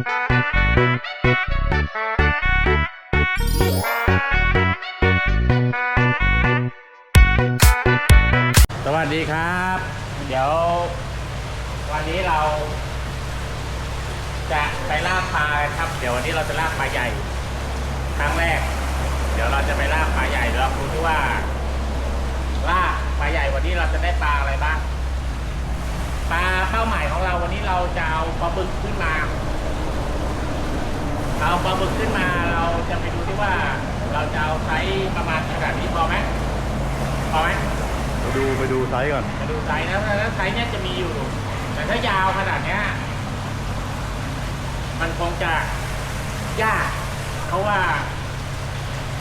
สวัสดีครับ เดี๋ยว วันนี้เรา จะไปล่าปลาครับ เดี๋ยววันนี้เราจะล่าปลาใหญ่ ครั้งแรก เดี๋ยวเราจะไปล่าปลาใหญ่เราดูที่ว่าล่าปลาใหญ่วันนี้เราจะได้ปลาอะไรบ้างปลาเป้าหมายของเราวันนี้เราจะเอาปลาบึกขึ้นมา เอาปลาบึกขึ้นมาเราจะไปดูที่ว่า เราจะเอาไซส์ประมาณขนาดนี้พอไหมพอไหมไปดูไปดูไซส์ก่อน มาดูไซส์นะถ้าไซส์เนี้ยจะมีอยู่ แต่ถ้ายาวขนาดเนี้ยมันคงจะยาก เพราะว่า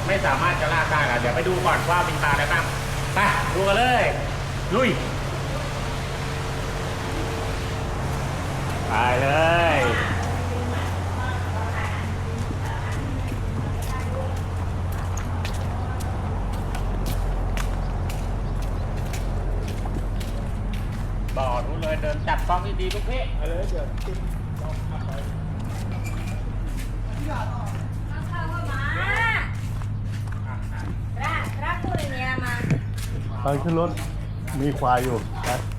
ไม่สามารถจะลากได้แล้วเดี๋ยวไปดูก่อนว่ามีปลาอะไรบ้างไปดูกันเลย ลุย ไปเลย บ่อนู้นเลยเดิน จับกล้องดีๆลูกพี่เอาเลยเดี๋ยวขึ้นลองขับไปเข้าเข้ามาอะอะรักรักพูดอย่างนี้มาตอนขึ้นรถมีควายอยู่นะสุ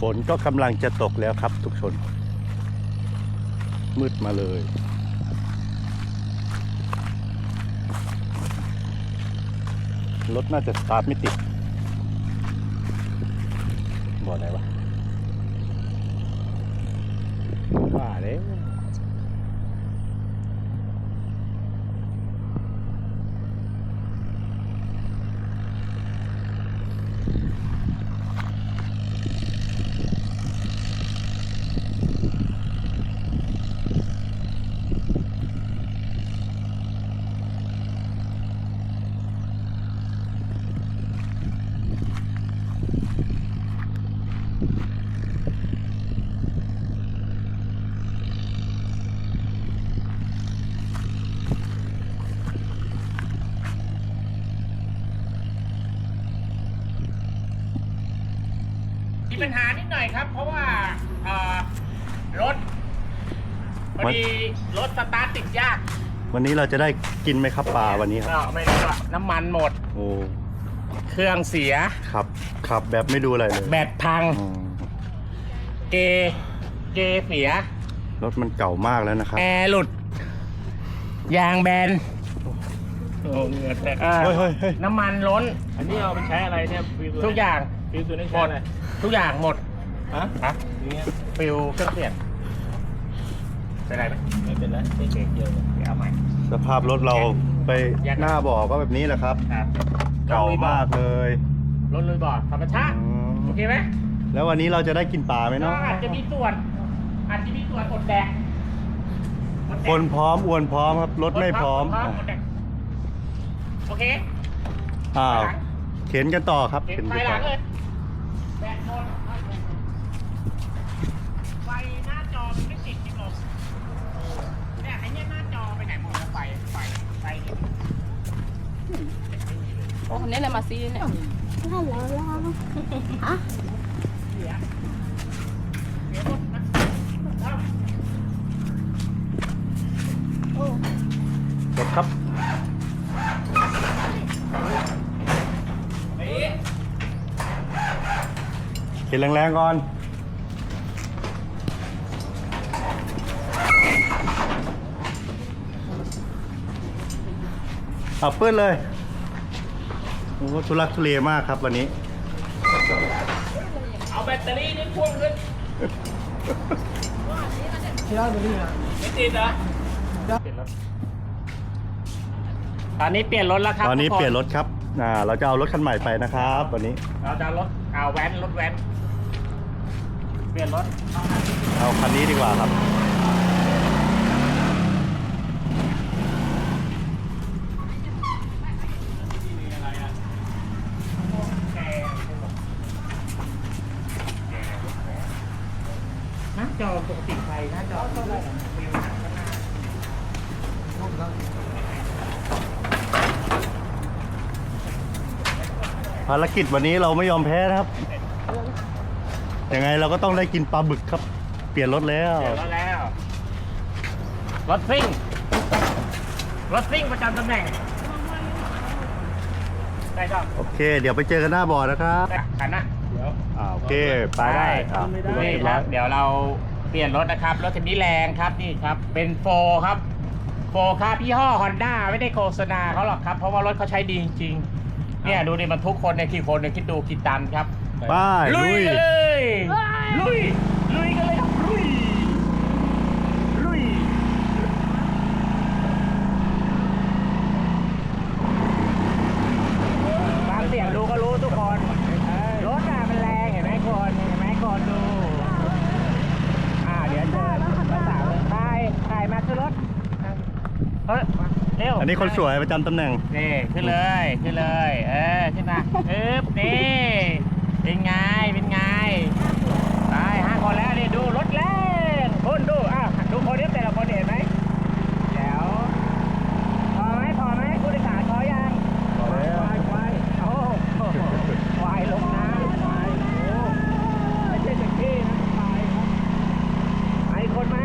ฝนก็กำลังจะตกแล้วครับ ทุกชน มืดมาเลย รถน่าจะสตาร์ทไม่ติดบ่อไหนวะบ้าเลยปัญหานิดหน่อยครับ เพราะว่าเอ่อรถ พอดีรถสตาร์ทติดยากวันนี้เราจะได้กินไหมครับปลาวันนี้ครับ ก็ไม่รู้ว่าน้ำมันหมด โอ้เครื่องเสีย ขับขับแบบไม่ดูอะไรเลยแบตพัง อืมเก เกเสีย รถมันเก่ามากแล้วนะครับแอร์หลุด ยางแบนโอ้เหงื่อแตกอ่าเฮ้ยเฮ้ยเฮ้ยน้ำมันล้น อันนี้เอาไปใช้อะไรเนี่ยฟิวตัวทุกอย่าง ฟิวตัวนี้หมใช้ดอะไรทุกอย่างหมดฮะฮะอย่างเงี้ยฟิวเครื่องเปลี่ยน เป็นไรไหมไม่เป็นไรไม่เก่งเดียวเลยเดี๋ยวเอาใหม่ สภาพรถเราไปแยกกันหน้าบ่อก็แบบนี้แหละครับ ครับเก่ามากเลยรถลุยบ่อธรรมชาติอืมโอเคไหมแล้ววันนี้เราจะได้กินปลาไหมก็เนาะอาจจะมีส่วนอาจจะมีส่วนอดแดกอดแดกคนพร้อมอวนพร้อมครับรถไม่พร้อมคนอดแดกโอเคอ้าวเข็นกันต่อครับเห็นเข็นไฟกันหต่ลัองเลยแบตหมดไฟหน้าจอมันไม่ติดจริงหรอกเนี่ยไอ้เนี่ยหน้าจอไปไหนหมดแล้วไฟไฟไฟเนี่ย โอ้เนี่ยเลยมาซีเนี่ยเสียเสียหมดนะเอ้ารถครับเฮ้ยเข็นแรงๆก่อน เอาเปื้อนเลยโอ้โหทุลักทุเลมากครับวันนี้ เอาแบตเตอรี่นี่พ่วงขึ้นไม่ติดเหรอเปลี่ยนรถตอนนี้เปลี่ยนรถแล้วครับตอนนี้ทุกคเปลี่ยนรถครับอ่าเราจะเอารถคันใหม่ไปนะครับวันนี้ เราจะเอารถเอาแว้นรถแว้นเปลี่ยนรถ เอาคันนี้ดีกว่าครับ ภารกิจวันนี้เราไม่ยอมแพ้นะครับ ยังไงเราก็ต้องได้กินปลาบึกครับ เปลี่ยนรถแล้วเปลี่ยนรถแล้ว รถซิ่ง รถซิ่งประจำตำแหน่ง ได้ครับโอเค เดี๋ยวไปเจอกันหน้าบ่อนะครับขันนะ เดี๋ยว อ่าโอเค ไปได้อ่าขึ้นรถนี่เรียบคร้รัอบยเดี๋ยวเราเปลี่ยนรถนะครับ รถคันนี้แรงครับนี่ครับ เป็นโฟครับโฟครับยี่ห้อฮอนด้าไม่ได้โฆษณาเขาหรอกครับ เพราะว่ารถเขาใช้ดีจริงๆ เนี่ยดูดิมันทุกคนเนี่ยกี่คนเนี่ยคิดดูกี่ตันครับไปลุลุยยกันเลยลุยลุยกันเลยครับลุยลุยฟังเสียงดูก็รู้ทุกคนรถอะมันแรงเห็นไหมคนเห็นไหมคนดูอ่าเดี๋ยวเจอภาษาวเลยถ่ายถ่ายมาขึ้นรถเฮ้ยมา เร็วอันนี้คนสวยประจำตำแหน่ง นี่ขึ้นเลยขึ้นเลยเออขึ้นมาอึ๊บนี่เป็นไงเป็นไงไปห้าคนแล้วนี่ดูรถแรงคุณดูอะดูคนนี้แต่ละคนเห็นไหมเดี๋ยวพอไหมพอไหมผู้โดยสารพอยัง พอแล้ว ควายควายโอ้โหควายลงน้ำควายโอ้ไม่ใช่เด็กที่นะควายครับไอ้คนไหม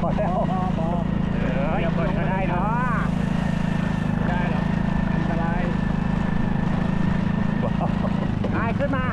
พอแล้วพอพอเอออย่าคนก็ได้เนาะ ได้หรอกอันตรายไอ้ขึ้นมา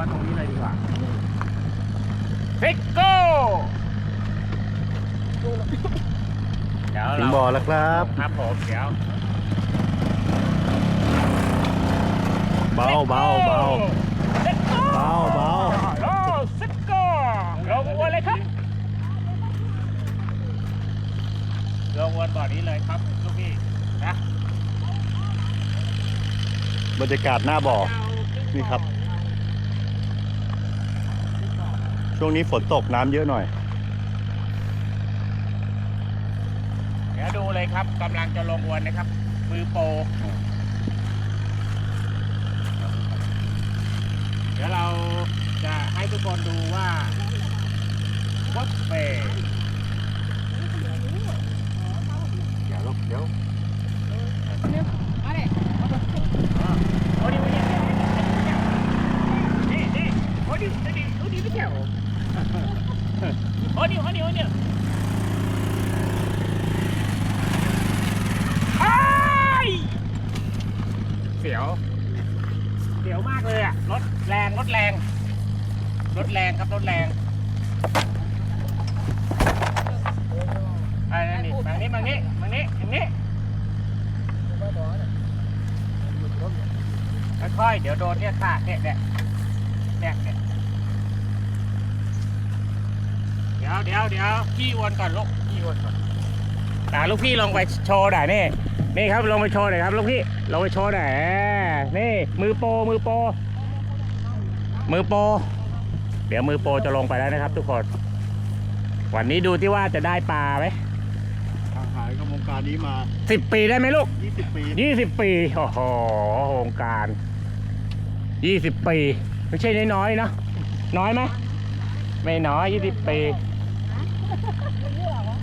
วนตรงนี้เลยดีกว่าฟิกโก้เดี๋ยวถึงเราบ่อแล้วครับ ครับผมเดี๋ยวเบาเบาเบาเซ็ตโก้เบาเบาโอ้เซ็ตโก้ลงอวนเลยครับลงอวนบ่อนี้เลยครับลูกพี่นะบรรยากาศหน้าบ่อนี่ครับ ช่วงนี้ฝนตกน้ำเยอะหน่อย เดี๋ยวดูเลยครับกำลังจะลงอวนนะครับ มือโปรเดี๋ยวเราจะให้ทุกคนดูว่าวัดเปเดี๋ยวลูกเดี๋ยว มาเลย โอ้ดิโอ้ดินี่นี่โอ้ดิโอ้ดิโอ้ดิไม่เกี่ยวโอ้ดิโอ้ดิโอ้ดิอ้ายเสียว เสียวมากเลยอะ รถแรง รถแรง รถแรงครับ รถแรงไอ้นั่นนี่มานี้มานี้มานี้อย่างนี้ ค่อยๆ เดี๋ยวโดนเนี่ยขาดเนี่ยเนี่ยเนี่ยเนี่ยเดี๋ยวเดี๋ยวเดี๋ย วพี่วนก่อนลูกพี่วนก่อนอ่าลูกพี่ลงไปโชว์หน่อยนี่นี่ครับลงไปโชว์หน่อยครับลูกพี่ลงไปโชว์หน่อยอ่านี่ มือโปรมือโปรมือโปรเดี๋ยวมือโปรจะลงไปแล้วนะครับ ทุกคนวันนี้ดูที่ว่าจะได้ปลาไหมทางหายกับวงการนี้มาสิบปีได้ไหมลูก20ปียี่สิบปีโอ้โหโครงการยี่สิบปี ไม่ใช่น้อยๆเนอะน้อยไหมไม่น้อยยี่สิบปี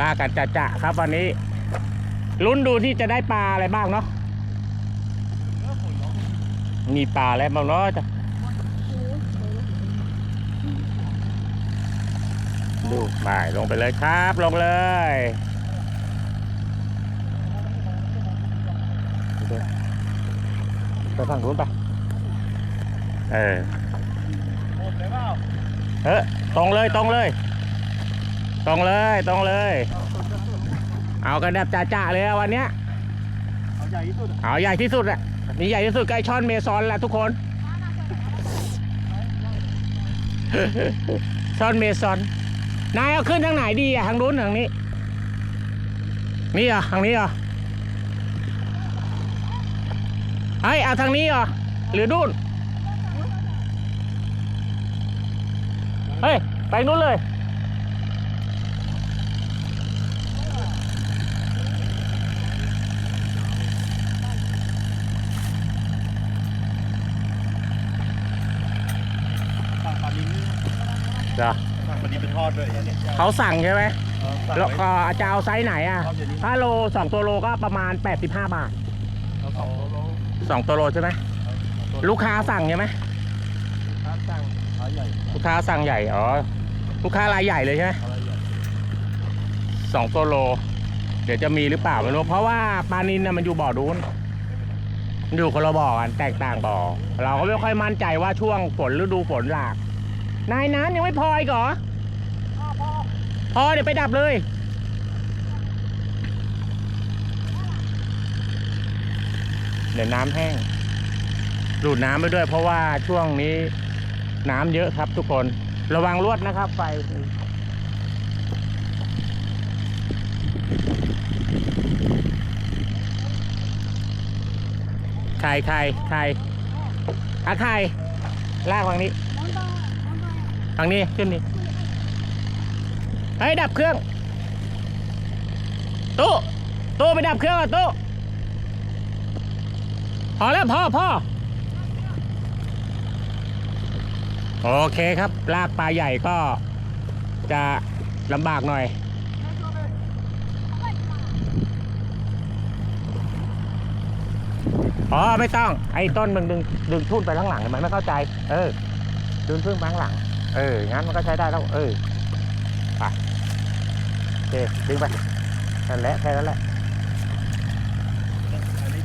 ลากันจะจะครับวันนี้ ลุ้นดูที่จะได้ปลาอะไรบ้างเนาะมีปลาอะไรบ้างเนาะจะดูไปลงไปเลยครับ ลงเลยไปฝั่งนู้นไปเออเออตรงเลยตรงเลย ตรงเลยตรงเลย เอากันแบบจ่าๆเลยอะวันเนี้ยเอาใหญ่ที่สุดเอาใหญ่ที่สุดอะนี่ใหญ่ที่สุดใกล้ช่อนเมซอนแหละทุกคน ช่อนเมซอน นายเอาขึ้นทางไหนดีอะทางนู้นทางนี้ นี่เหรอะทางนี้เหรอะเฮ้ยเอาทางนี้เหรอหรือนู่นเฮ้ยไปนู้นเลย สั่งปลาลิ้น จ้ะสั่งปลาลิ้นเป็นทอดด้วยอย่างเนี้ยเขาสั่งใช่ไหมเออสั่งแล้วไว้ ก็จะเอาไซส์ไหนอะ เอาเดี๋ยวนี้ ถ้าโลสองตัวโลก็ประมาณ 85 บาทเอาสองโลสองตัวโลใช่ไหมลูกค้าสั่งใช่ไหมค้าสั่งขาใหญ่ลูกค้าสั่งใหญ่ อ๋อ ลูกค้ารายใหญ่เลยใช่ไหม อะไรใหญ่สองตัวโล เดี๋ยวจะมีหรือเปล่าไม่รู้เพราะว่าปลานินน่ะมันอยู่บ่อดูนมันอยู่คนละบ่อกันแตกต่างบ่อ เราก็ไม่ค่อยมั่นใจว่าช่วงฝนฤดูฝนหลาก นายน้ำยังไม่พออีกเหรอ พอ เดี๋ยวไปดับเลย เดี๋ยวน้ำแห้ง ดูดน้ำไปด้วยเพราะว่าช่วงนี้น้ำเยอะครับทุกคน ระวังลวดนะครับ ไฟใครใครใครอะใครลากฝั่งนี้ ฝั่งนี้ขึ้นนี่เฮ้ดับเครื่องตู้ตู้ไปดับเครื่องก่อนตู้พอแล้วพ่อพ่อโอเคครับ ลากปลาใหญ่ก็จะลำบากหน่อย อ๋อ ไม่ต้อง ไอ้ต้นมึงดึงดึงทุ่นไปข้างหลังมันไม่เข้าใจ เออ ดึงทุ่นไปข้างหลัง เออ งั้นมันก็ใช้ได้แล้ว เออ ไปโอเคดึงไปนั่นแหละแค่นั้นแหละ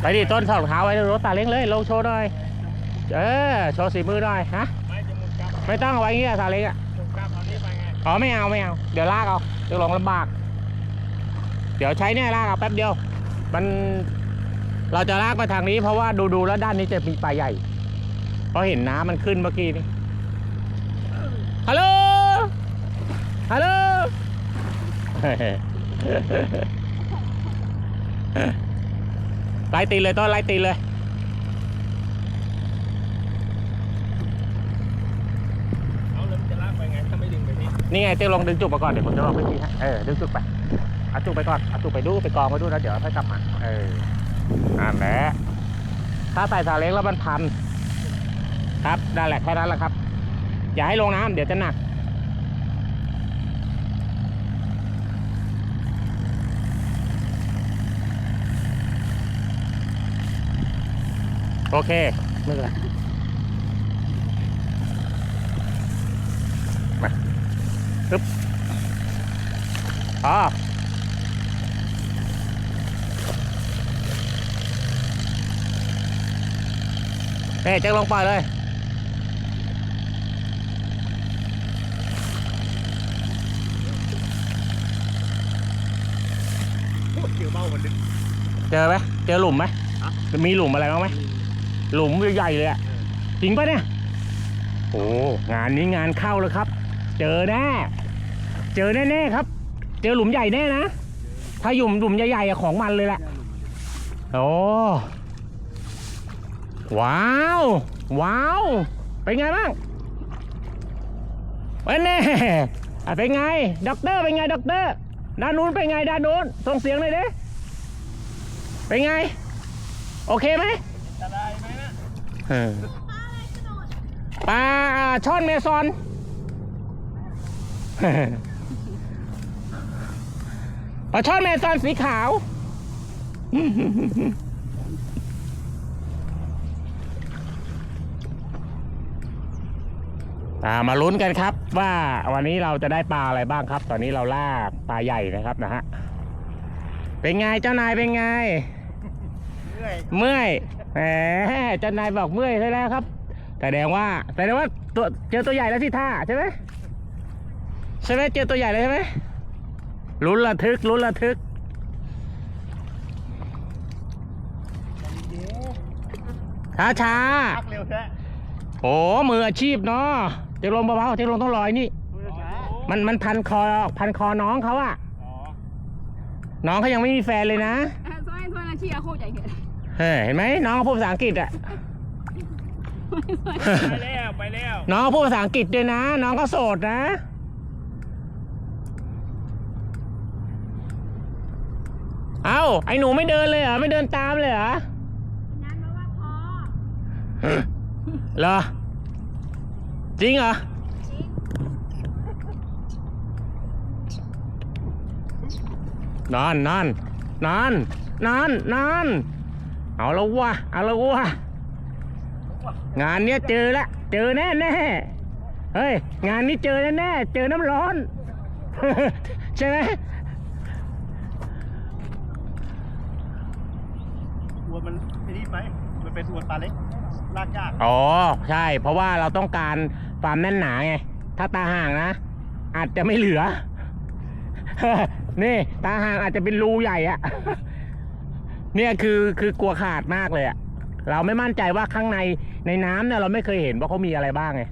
ไปดิต้นถอดรองเท้าไว้ในรถตาเล้งเลย ลงโชว์หน่อย เออ โชว์สีมือหน่อย ฮะ ไม่จะมุดกลับไม่ต้องเอาไว้เงี้ยซาเล้งอะมุดกลับเอานี้ไปไง อ๋อ ไม่เอา ไม่เอา เดี๋ยวลากเอาเดี๋ยวลงลำบาก เดี๋ยวใช้เนี่ยลากเอาแป๊บเดียว มัน เราจะลากไปทางนี้เพราะว่าดูๆแล้วด้านนี้จะมีปลาใหญ่ เพราะเห็นน้ำมันขึ้นเมื่อกี้นี้ ฮัลโหล ฮัลโหล ไล่ตีนเลยต้นไล่ตีนเลย เอาแล้วมันจะลากไปไงถ้าไม่ดึงไปนี่นี่ไงเต้ลองดึงจุกมาก่อนเดี๋ยวผมจะลองวิธีให้เออดึงจุกไป เอาจุกไปก่อน เอาจุกไปดูไปกองไว้ดูแล้วเดี๋ยวค่อยกลับมา เออนั่นแหละถ้าใส่สาเล้งแล้วมันพัน ครับนั่นแหละแค่นั้นแหละครับ อย่าให้ลงน้ำเดี๋ยวจะหนัก โอเค ไม่เป็นไรมาปึ๊บอ๋อเฮ้ยเจ๊ลงไปเลย เกี่ยวเบ้ามันดึง เจอไหมเจอหลุมไหมฮะ มีหลุมอะไรบ้างไหมหลุมใหญ่ๆเลยอะจริงปะเนี่ย โอ้งานนี้งานเข้าแล้วครับ เจอแน่เจอแน่ๆครับ เจอหลุมใหญ่แน่นะถ้าหลุมหลุมใหญ่ๆอะของมันเลยแหละโอ้ว้าวว้าวเป็นไงบ้างเป็นแน่อะเป็นไงด็อกเตอร์เป็นไงด็อกเตอร์ ด้านนู้นเป็นไงด้านนู้นส่งเสียงหน่อยดิเป็นไง โอเคไหมจะได้ไหมนะเออปลาช่อนเมซอน ปลาช่อนเมซอนสีขาว อ่ามาลุ้นกันครับ ว่าวันนี้เราจะได้ปลาอะไรบ้างครับ ตอนนี้เราล่าปลาใหญ่นะครับนะฮะเป็นไงเจ้านายเป็นไง เรื่อยเมื่อยแหมเจ้านายบอกเมื่อยใช่แล้วครับแสดงว่าแสดงว่าตัวเจอตัวใหญ่แล้วสิท่าใช่ไหมใช่ไหมเจอตัวใหญ่เลยใช่ไหมลุ้นระทึกลุ้นระทึก ช้าช้าพักเร็วแท้ๆโอ้มืออาชีพเนาะ เจะลงเบาๆเจะลงต้องลอยนี่ มันมันพันคอพันคอน้องเขาอะอ๋อน้องเขายังไม่มีแฟนเลยนะอะซอยซอยนาชีอาโคตรใหญ่เห็นเฮ้ยเห็นไหมน้องเขาพูดภาษาอังกฤษอะไปแล้วไปแล้ว น้องเขาพูดภาษาอังกฤษด้วยนะ น้องก็โสดนะเอ้าไอ้หนูไม่เดินเลยเหรอไม่เดินตามเลยเหรอนั้นเพราะว่าพอเหรอ จริงเหรอนอนนอนนอนนอนนอนเอาแล้ววะเอาแล้ววะงานเนี้ยเจอละเจอแน่แน่ๆเฮ้ยงานนี้เจอแน่แน่ๆเจอน้ำร้อน ใช่ไหมอวนมันไอ้นี่ไหมมันเป็นอวนปลาเล็กลากยากอ๋อ ใช่ เพราะว่าเราต้องการ ความแน่นหนาไง ถ้าตาห่างนะ อาจจะไม่เหลือ นี่ ตาห่างอาจจะเป็นรูใหญ่อะเนี่ยคือคือกลัวขาดมากเลยอะเราไม่มั่นใจว่าข้างในในน้ำเนี่ยเราไม่เคยเห็นว่าเขามีอะไรบ้างไง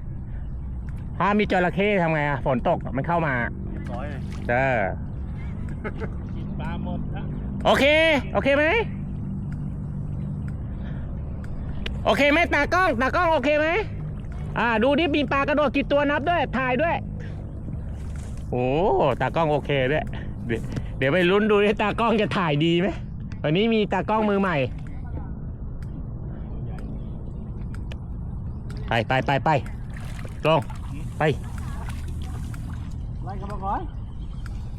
ถ้ามีจระเข้ทำไงอะฝนตกมันเข้ามาเรียบร้อยเลยเออกินปลาหมดฮะโอเค โอเคไหม โอเคไหมตากล้อง ตากล้องโอเคไหม อ่า ดูดิมีปลากระโดดกี่ตัวนับด้วย ถ่ายด้วย โอ้ตากล้องโอเคด้วยเดี๋ยวเดี๋ยวไปลุ้นดูดิตากล้องจะถ่ายดีไหมวันนี้มีตากล้องมือใหม่ ไปไปไปไปลงไปไล่กันมาก่อน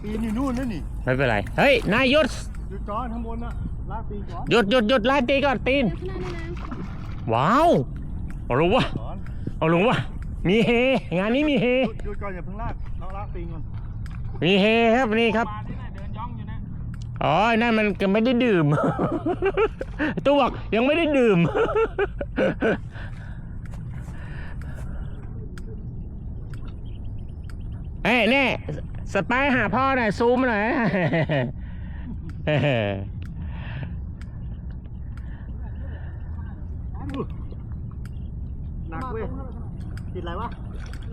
ปีนอยู่นู่นนั่นนี่ ไม่เป็นไร เฮ้ย นายหยุดอยู่จอนข้างบนน่ะลากปีนก่อนหยุดหยุดหยุดไล่ตีก่อนตีนข้างหน้านี่นะว้าวเอาลงวะก่อน เอาลงวะมีเฮ งานนี้มีเฮ หยุดหยุดก่อนอย่าเพิ่งลากเราลากปีนก่อนมีเฮครับนี่ครับอ๋อนั่นมันก็ไม่ได้ดื่ม ตัวบอกยังไม่ได้ดื่ม เอ้ยแน่สไปายหาพ่อหน่อยซูมหน่อยห นักเว้ยติดอะไรวะ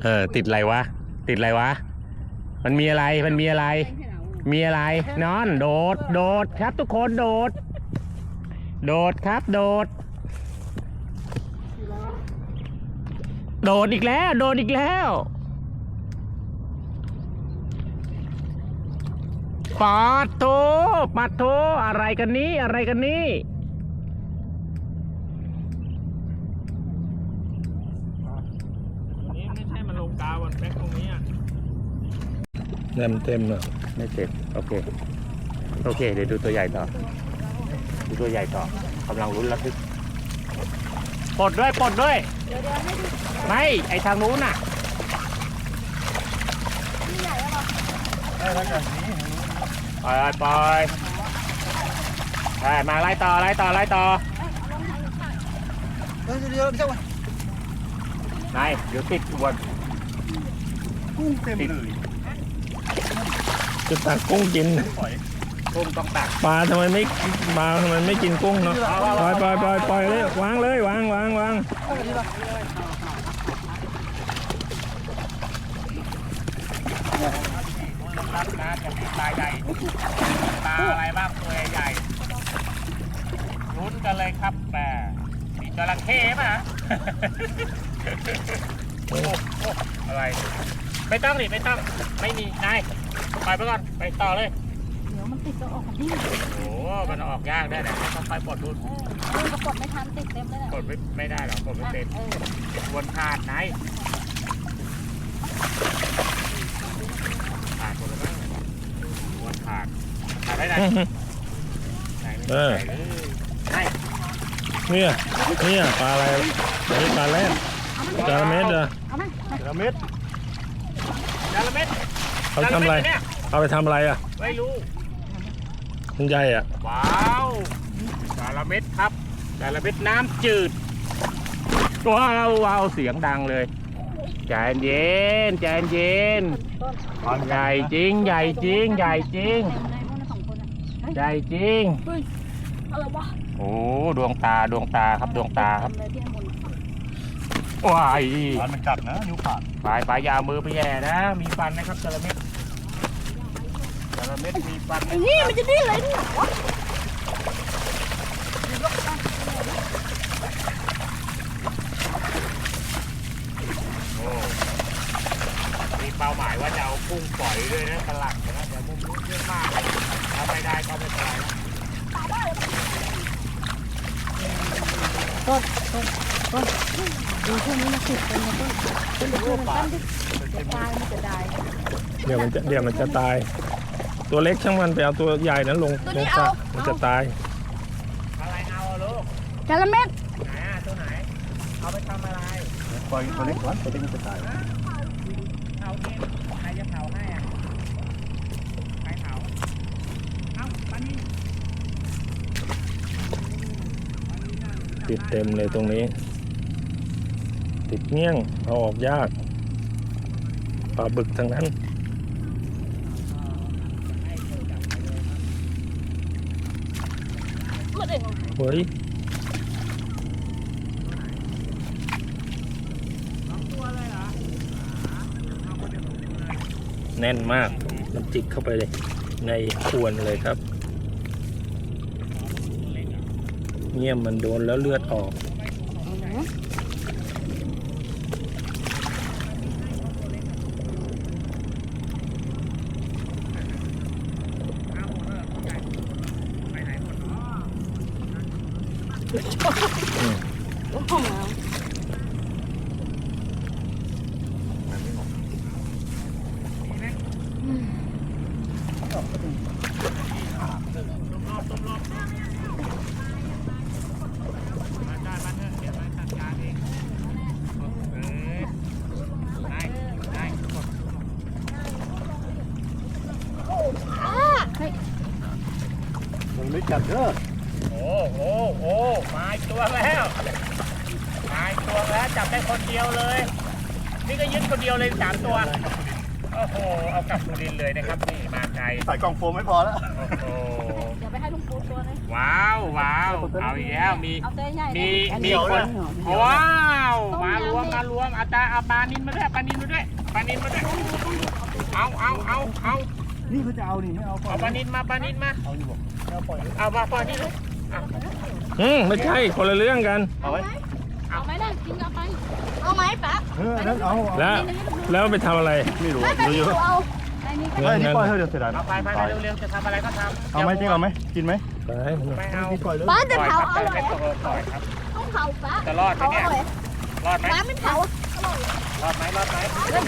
เออ ติดอะไรวะ ติดอะไรวะ มันมีอะไร มันมีอะไรแค่ไหนมีอะไร นอน โดด โดดครับทุกคน โดด โดดครับ โดด โดดอีกแล้ว โดดอีกแล้วปัดโถปัดโถอะไรกันนี้ อะไรกันนี้ อันนี้ไม่ใช่มันลงกาวมัน แบ็คตรงนี้อะเต็มเต็มเลยไม่เจ็บโอเค โอเค เดี๋ยวดูตัวใหญ่ต่อ ดูตัวใหญ่ต่อกำลังลุ้นระทึกปลดด้วยปลดด้วย เดี๋ยวเดี๋ยวให้ดูไม่ ไอทางนู้นน่ะนี่ใหญ่แล้วเหรอได้แล้วกันนี้ปล่อยปล่อยไปมาไล่ต่อไล่ต่อไล่ต่อเฮ้ยเดี๋ยวเดี๋ยวนายเดี๋ยวติดอวน กุ้งเต็มเลยจะตักกุ้งกินปล่อยกุ้งต้องตักปลาทำไมไม่ปลาทำไมไม่กินกุ้งเนาะปล่อยปล่อยปล่อยปล่อยเลยวางเลยวางวางวางรับนะจะมีปลาใหญ่ปลาอะไรบ้างตัวใหญ่ลุ้นกันเลยครับแหมมีจระเข้ป่ะโอ้โหอะไร ไม่ต้องดิไม่ต้องไม่มีนายปล่อยไปก่อนไปต่อเลย เดี๋ยวมันติดตัวออกมาที่โอ้โหมันออกยากได้นะต้องค่อยๆปลดดูเออเออประกดไม่ทันติดเต็มเลยนะปลดไม่ไม่ได้หรอกปลดไม่เป็นเออวนขาดไหนขาดหมดเลยมั้งวนขาดขาดได้ไหนไหนไม่ได้เลยไหนเนี่ยเนี่ยปลาอะไรอันนี้ปลาแรดจาระเม็ดเหรอเอาไหมเดี๋ยวเม็ด จาระเม็ดเขาทำอะไร จาเม็ดเนี่ยเอาไปทำอะไรอะไม่รู้ มันใหญ่อะ ว้าวจาระเม็ดครับจาระเม็ดน้ำจืด ว้าวว้าวเสียงดังเลยใจเย็นใจเย็นต้นใหญ่จริง ใหญ่จริง ใหญ่จริงเต็มเลยพวกนั้นสองคนอะเฮ้ยใหญ่จริงเฮ้ยอะไรวะโอ้ดวงตาดวงตาครับดวงตาครับเต็มเลยที่ข้างบน ว้ายฟันมันกัดนะนิ้วขาดปลายปลายอยาเอามือไปแย่นะ มีฟันนะครับจระเม็ดจระเม็ดมีฟันไอ้นี่มันจะดิ้นอะไรนี่หรอวะโอ้มีเป้าหมายว่าจะเอากุ้งปล่อยด้วยนะตลักนะแต่มุมนู้นเยอะมากถ้าไม่ได้ก็ไม่เป็นไรนะต้นต้น ต้นดูพวกนี้มันติดเต็มเลยต้นต้นดูพวกมันต้นที่จะตายมันจะได้เดี๋ยวมันจะเดี๋ยวมันจะตาย ตัวเล็กช่างมันไปเอาตัวใหญ่นั้นลงลงสระมันจะตายอะไรเอาลูกจระเม็ดไหนอะตัวไหนเอาไปทำอะไรปล่อยตัวเล็กก่อนตัวเล็กมันจะตายเผาเองใครจะเผาให้อะใครเผาเอ้าปานี่ติดเต็มเลยตรงนี้ ติดเงี้ยงเอาออกยากปลาบึกทั้งนั้นเองเฮ้ยแน่นมาก มันจิกเข้าไปเลย ในอวนเลยครับ เงี่ยมมันโดนแล้วเลือดออก ห้องน้ น จับเด้อโอ้โหโอ้มาอีกตัวแล้วมาอีกตัวแล้วจับได้คนเดียวเลย นี่ก็ยึดคนเดียวเลยสามตัวโอ้โหเอากลับสุรินทร์เลยนะครับนี่มาไกลใส่กล่องโฟมไม่พอแล้วโอ้โหเดี๋ยวไปให้ลุงปูตัวนึงว้าวว้าวเอาอีกแล้วมีเอาตัวใหญ่มีมีคนว้าวมารวมมารวมอาจารย์เอาปลานินมาด้วยปลานินมาด้วยปลานินมาด้วยเอาเอาเอาเอา นี่เขาจะเอานี่ไม่เอาปล่อเอายปลานินมาปลานินมา เอาอยู่บอกเอาปล่อยเลยเอามาปล่อยนี่เลยอืมไม่ใช่คนละเรื่องกัน เอาไว้เอาไหมล่ะกินเอาไป เอาไหมปะเออนั่นเอาเอาแล้วแล้วไปทำอะไรไม่รู้ไม่ไปรู้ที่เยหอะนูเอาไอ้นี่ก็เฮ้ยอันนี่ปล่อยเถอะเดี๋ยวเสียดายเอาไปไปไปเร็วๆจะทำอะไรก็ทำเอาไหมจริงเอาไหมกินไหมไปไม่เอากินปล่อยเลยป้าปจะล่อยเผาครับอร่อยปล่อยปล่อยครับต้องเผาปะจะรอดไหมเผาเนี่อยร่อยรอดไหมป้าไม่เผารอดไหมรอดไหม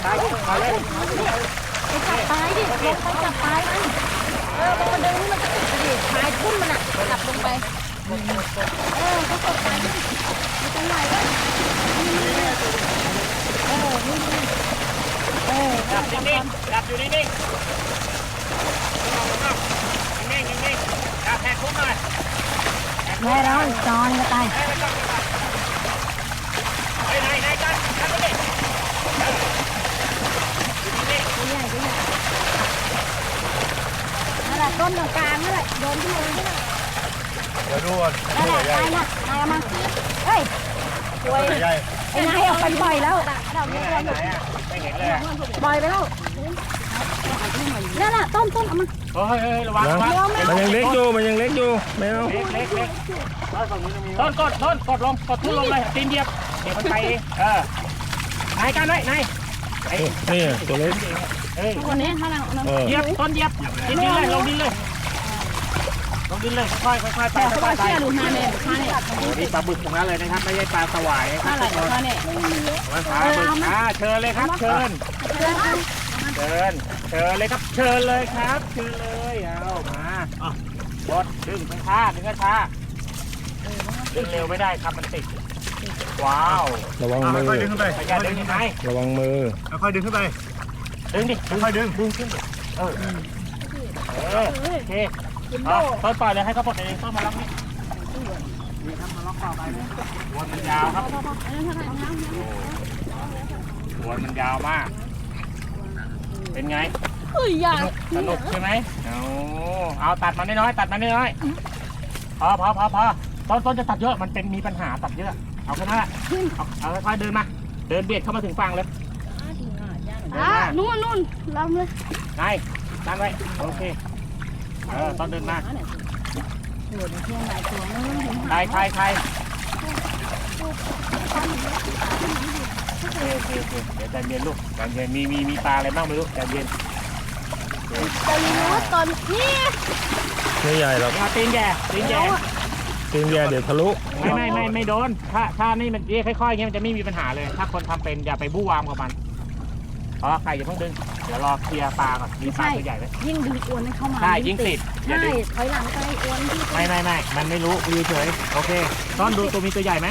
ไปเอาเลย ไปจับปลายดิลงไปจับปลายมันเออมันดึงมันจะติดดิปลายทุ่นมันอะจับลงไป เออเขาตกปลายดิมีตรงไหนก็เออนี่นี่เออจับนิ่งๆจับอยู่นิ่งๆเอาเอานิ่งๆนิ่งๆจับแหกคุ้มหน่อยแม่เราจอนก็ตายไปไหนไหนกันจับไปดินิ่ง ตัว ใหญ่ตัวใหญ่นั่นแหละต้นตรงกลางนั่นแหละโยนขึ้นมาเลยนั่นแหละเดี๋ยวดูก่อนนั่นแหละนายน่ะนายเอามาเฮ้ยป่วยใหญ่ไอ้นายเอาไปปล่อยแล้วไหนอะไม่เห็นเลยอะปล่อยไปแล้วนั่นแหละต้นต้นเอามาเฮ้ยเฮ้ยระวังระวังมันยังเล็กอยู่มันยังเล็กอยู่ไม่เอาเล็กเล็กเล็กต้นกดต้นกดลงกดทุ่นลงเลยตีนเหยียบเดี๋ยวมันไปเออนายกันไว้นาย นี่ตัวเล็กเอ้ยคนนี้ถ้าเราเอาเออเหยียบต้นเหยียบดินดินเลยลงดินเลยลงดินเลยค่อยๆค่อยๆไปแต่เขาค่บออกยๆไปเชื่อดูมาเนี่ยมาเนี่ยโอ้นี่ปลาบึกตรงนั้นเลยนะครับไม่ใช่ปลาสวายนะคมารับอะไรมาเนี่ยมันปลาบึกอ่าเชิญเลยครับ เชิญเชิญเอาเชิญเชิญเลยครับเชิญเลยครับเชิญเลยเอามากดดึงช้าๆดึงช้าๆดึงเร็วไม่ได้ครับมันติด ว้าวระวังมือค่อยๆดึงขึ้นไปพยายามดึงยังไงระวังมือค่อยๆดึงขึ้นไปดึงดิค่อยๆดึงดึงขึ้นดิเออเออโอเคเอาต้นปล่อยเลยให้เขาปลดเองต้นมาล็อกนี่นี่ครับมาล็อกต่อไปเลยวนมันยาวครับวนมันยาวมาก เป็นไงเฮ้ยอยากสนุกใช่ไหมเอาเอาตัดมันน้อยๆตัดมันน้อยๆพอพอพอพอต้นต้นจะตัดเยอะมันเป็นมีปัญหาตัดเยอะ เอาแค่นั้นแหละเอาเอาค่อยๆเดินมา เดินเบียดเข้ามาถึงฝั่งเลยเดินอะมานู่นนู่นลำเลยนายตั้งไว้ โอเค เออต้นเดินมาหัวเที่ยงหลายตัวนู่นเห็นใครใครใครโอเคโอเคโอเคเดี๋ยวใจเย็นลูกใจเย็นมีมีมีปลาอะไรบ้างไม่รู้ใจเย็นจะรีโมทตอนนี้ไม่ใหญ่หรอกเอาตีนแย่ตีนแย่ ตีนแย่เดี๋ยวทะลุไม่ไม่ไม่ไม่โดน ถ้าถ้านี่มันเรียกค่อยๆอย่างเงี้ยมันจะไม่มีปัญหาเลย ถ้าคนทำเป็นอย่าไปบู้วามกับมันเพราะใครอย่าเพิ่งดึง เดี๋ยวรอเคลียร์ปลาก่อนมีปลาตัวใหญ่ไหมยิ่งดึงอวนให้เข้ามาใช่ยิ่งติดอย่าใช่ดึงถอยหลังไปอวนที่ไม่ไม่ไม่มันไม่รู้ดูเฉยโอเคต้นดูตัวมีตัวใหญ่ไหม